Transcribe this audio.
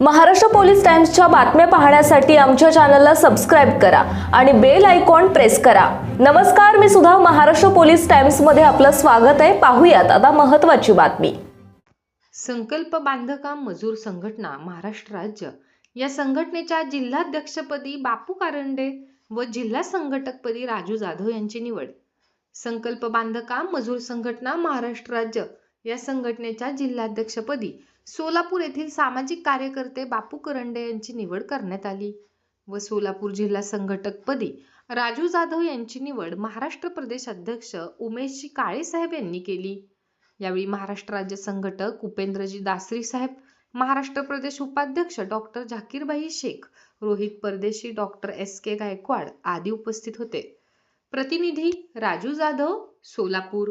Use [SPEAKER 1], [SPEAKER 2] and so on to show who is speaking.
[SPEAKER 1] Maharashtra police टाइम्सच्या बातम्या पाहण्यासाठी आमच्या चॅनलला सबस्क्राईब करा आणि बेल आयकॉन प्रेस करा. नमस्कार मी सुद्धा महाराष्ट्र पोलीस टाइम्समध्ये आपलं स्वागत आहे. पाहूयात आता महत्वाची बातमी.
[SPEAKER 2] संकल्प बांधकाम मजूर संघटना महाराष्ट्र राज्य. या संघटनेच्या जिल्हाध्यक्षपदी बापू कारंडे व जिल्हा संघटकपदी राजू जाधव यांची निवड. संकल्प बांधकाम मजूर संघटना महाराष्ट्र राज्य. या संघटनेच्या जिल्हाध्यक्षपदी सोलापूर येथील सामाजिक कार्यकर्ते बापू करंडे यांची निवड करण्यात आली व सोलापूर जिल्हा संघटकपदी राजू जाधव यांची निवड महाराष्ट्र प्रदेश अध्यक्ष उमेशजी काळेसाहेब यांनी केली. यावेळी महाराष्ट्र राज्य संघटक उपेंद्रजी दासरी साहेब महाराष्ट्र प्रदेश उपाध्यक्ष डॉक्टर झाकीरबाई शेख रोहित परदेशी डॉक्टर एस के गायकवाड आदी उपस्थित होते. प्रतिनिधी राजू जाधव सोलापूर.